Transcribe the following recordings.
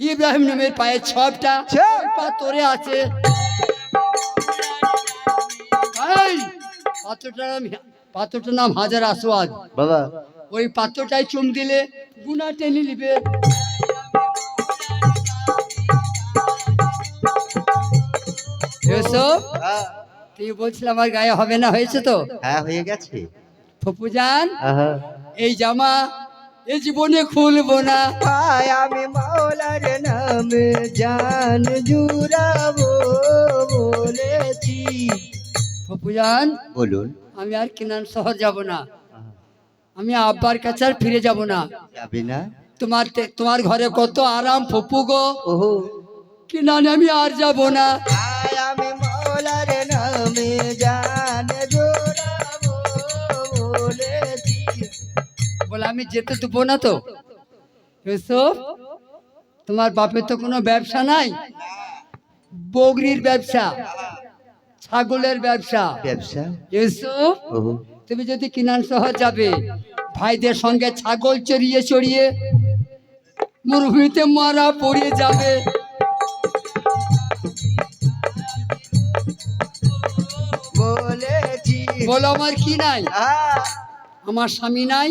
ইব্রাহিম নামের পায়ের ছপটা পাথরে আছে। এই, পাথরটার নাম পাথরটার নাম হাজার আসওয়াদ। বাবা। ওই পাত্রটায় চুম দিলে গুনা টেনে নিবে। হ্যাঁ, তুই বলছিল আমার গায়ে হবে না হয়েছে তো? হ্যাঁ হয়ে গেছে। ফপুজান এই জামা এই জীবনে খুলবো না। আয় আমি মাওলার নামে জান জুড়াবো বলেছি। ফপু জান বলুন। আমি আর কিনান শহর যাব না। আমি আব্বার কাছে আর ফিরে যাব না। যাবে না? তোমার তে- তোমার ঘরে কত আরাম ফপু গো। ওহো। কিনান আমি আর যাব না। আমি যেতে দেবো না তো? ইউসুফ তোমার বাপের তো কোনো ব্যবসা নাই? বগরির ব্যবসা ছাগলের ব্যবসা। ব্যবসা? ইউসুফ তুমি যদি কিনান শহর যাবে ভাইদের সঙ্গে ছাগল চড়িয়ে চড়িয়ে মরুভূমিতে মারা পড়িয়ে যাবে। বলো আমার কি নাই? আমার স্বামী নাই?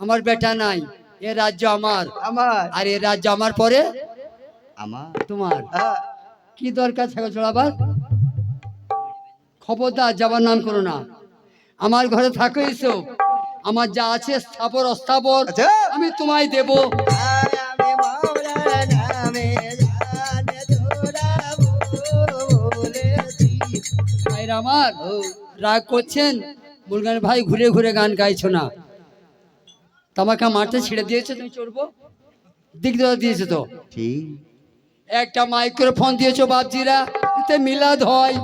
আমার বেটা নাই এ রাজ্য আমার। আমার। আর এ রাজ্য আমার পরে? আমার। তোমার। আহ, কি দরকার ছাগল চড়াবার খবরদার যাবার নাম করো না। আমার ঘরে থাকো এসো আমার যা আছে স্থাবর অস্থাবর আচ্ছা। আমি তোমায় দেব। আমার রাগ করছেন? বলবেন ভাই ঘুরে ঘুরে গান গাইছো না। তোমাকে মাঠে ছেড়ে দিয়েছে তুমি চড়বো? দিক দেওয়া দিয়েছে তো। ঠিক। একটা মাইক্রোফোন দিয়েছ বাপজিরা এতে মিলাদ হয়।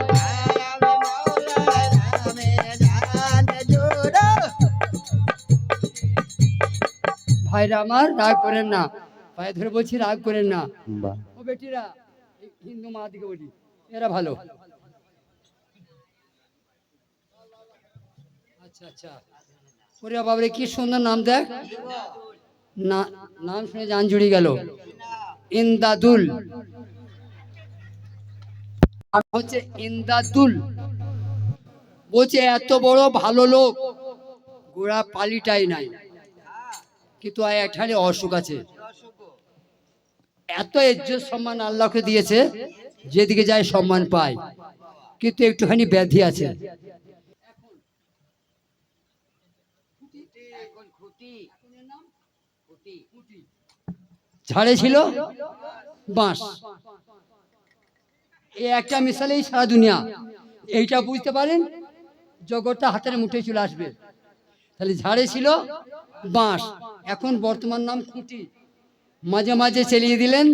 ভাইরা আমার রাগ করেন না। ভাই ধরে বলছি রাগ করেন না। ও বেটিরা হিন্দু মা দিকে বলি এরা ভালো। আচ্ছা আচ্ছা। ওরে বাবরে, কি সুন্দর নাম দেখ। না, নাম শুনে জান জুড়ি গেল। ইন্দাদুল। হচ্ছে ইন্দাদুল। বলছে, এত বড় ভালো লোক, গোড়া পালিটাই নাই। কিন্তু এখানে অসুখ আছে। এত ইজ্জত সম্মান আল্লাহকে দিয়েছে, যেদিকে যায় সম্মান পায়। কিন্তু একটুখানি ব্যাধি আছে। ঝাড়ে ছিল বাঁশ। এই একটা মিশালেই সারা দুনিয়া। এইটা বুঝতে পারেন? জগৎটা হাতের মুঠে চলে আসবে। তাহলে ঝাড়ে ছিল বাঁশ। এখন বর্তমান নাম খুঁটি মাঝে মাঝে চালিয়ে দিলেন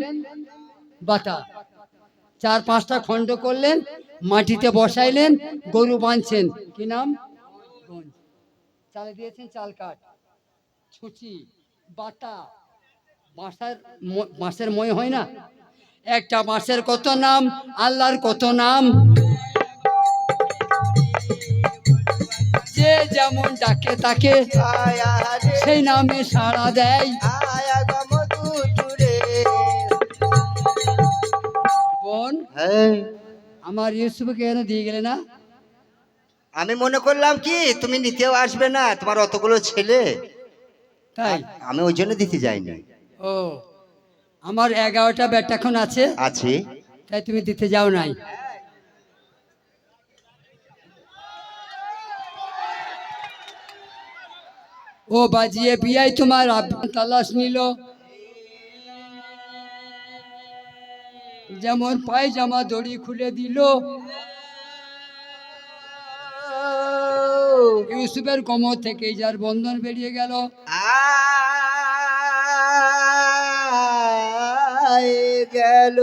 বাতা চার পাঁচটা খণ্ড করলেন, মাটিতে বসাইলেন, গরু বাঁধছেন। কি নাম। চালে দিয়েছেন চাল কাঠ। ছুচি বাটা বাঁশের বাঁশের মই হয় না? একটা বাঁশের কত নাম? আল্লাহর কত নাম? যে যেমন ডাকে তাকে সেই নামে সাড়া দেয়। বোন হ্যাঁ। আমার ইউসুফকে কেন দিয়ে গেলে না? আমি মনে করলাম কি তুমি নিতেও আসবে না তোমার অতগুলো ছেলে। তাই? আমি ওই জন্য দিতে যাইনি। ও আমার এগারোটা ব্যাট এখন আছে। আছে। তাই তুমি দিতে যাও নাই। ও বাজিয়ে বিয়াই তোমার আব্বান তালাশ নিল। যেমন পায়জামা দড়ি খুলে দিল। ইউসুফের কোমর থেকে যার বন্ধন বেরিয়ে গেল। গেল।